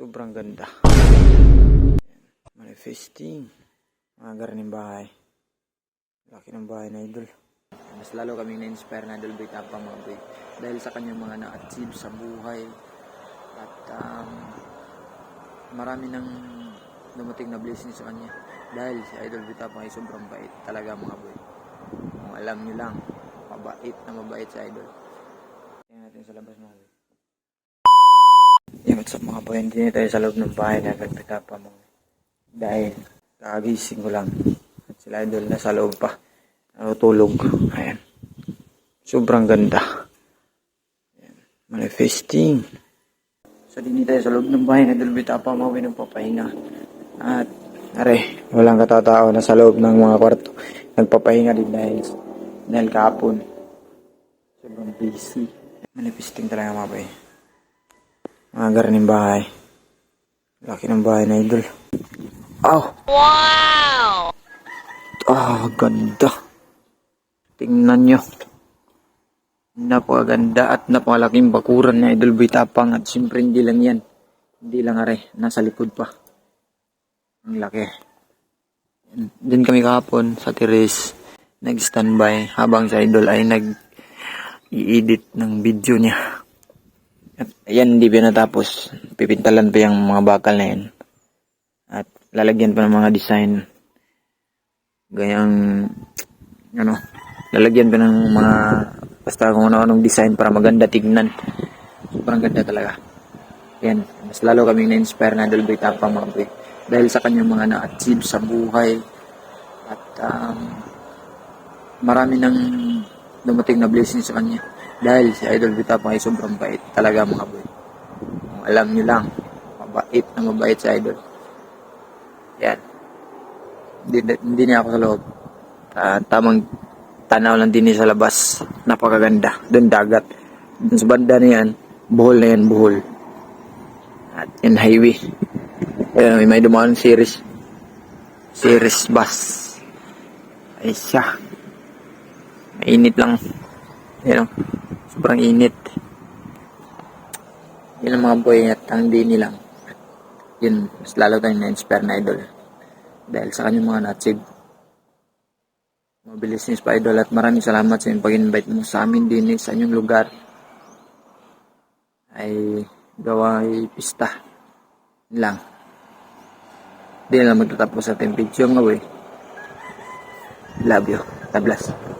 Sobrang ganda. Manifesting. Mga garning bahay. Laki ng bahay na idol. Mas lalo kaming na-inspire na idol Bait Apa mga boy. Dahil sa kanyang mga na-achieve sa buhay. At um, marami nang dumating na blessing sa kanya. Dahil si Idol Bait Apa ay sobrang bait talaga mga boy. Kung alam nyo lang, mabait na mabait si Idol. Tingnan natin sa labas mga boy. What's up mga boy, hindi tayo sa loob ng bahay na Bait Apa mga boy. Dahil kagising ko lang. At sila Idol na sa loob pa. Natutulog. Ayan. Sobrang ganda. Ayan. Manifesting. So, dini tayo sa loob ng bahay na Dolbita pa mawin ng papahinga. At, are, walang katatao na sa loob ng mga kwarto. Nagpapahinga din dahil, dahil kahapon. Sobrang busy. Manifesting talaga mga bay. Mga garaning bahay. Laki ng bahay na idol. Aw! Wow! Ah, ganda. Tingnan nyo. Napakaganda at napakalaking bakuran na Idol Bitapang at siyempre hindi lang yan. Hindi lang are, nasa likod pa. Ang laki. Din kami kahapon sa terrace, nag-standby habang sa Idol ay nag-i-edit ng video niya. At ayan, hindi pa natapos. Pipintalan pa yung mga bakal na yan. At lalagyan pa ng mga design. Gayang, ano, lalagyan pa ng mga basta kung ano-anong design para maganda tignan. Sobrang ganda talaga. Yan, mas lalo kaming na-inspire na Idol Bait Apa mga boy. Dahil sa kanyang mga na-achieve sa buhay. At um, marami nang dumating na blessing sa kanya. Dahil si Idol Bait Apa ay sobrang bait talaga mga boy. Kung alam nyo lang, mabait na mabait si Idol. Yan. Hindi, hindi niya ako sa loob. Ah, tamang tanaw lang din sa labas. Napakaganda. Doon dagat. Doon sa banda na yan, buhol na yan, buhol. At yan highway. Ayan, may may dumaan series. Series bus. Ay siya. Mainit lang. Ayan o. Sobrang init. Yan ang mga boy at ang dini lang. Yun, mas lalo tayong na-inspire na idol. Dahil sa kanyang mga na-achieve. Mabilis ni idol at maraming salamat sa inyong pag-invite mo sa amin din sa inyong lugar. Ay gaway pista. Yun lang. Hindi lang magtatapos sa ating video nga way. Love you. God bless.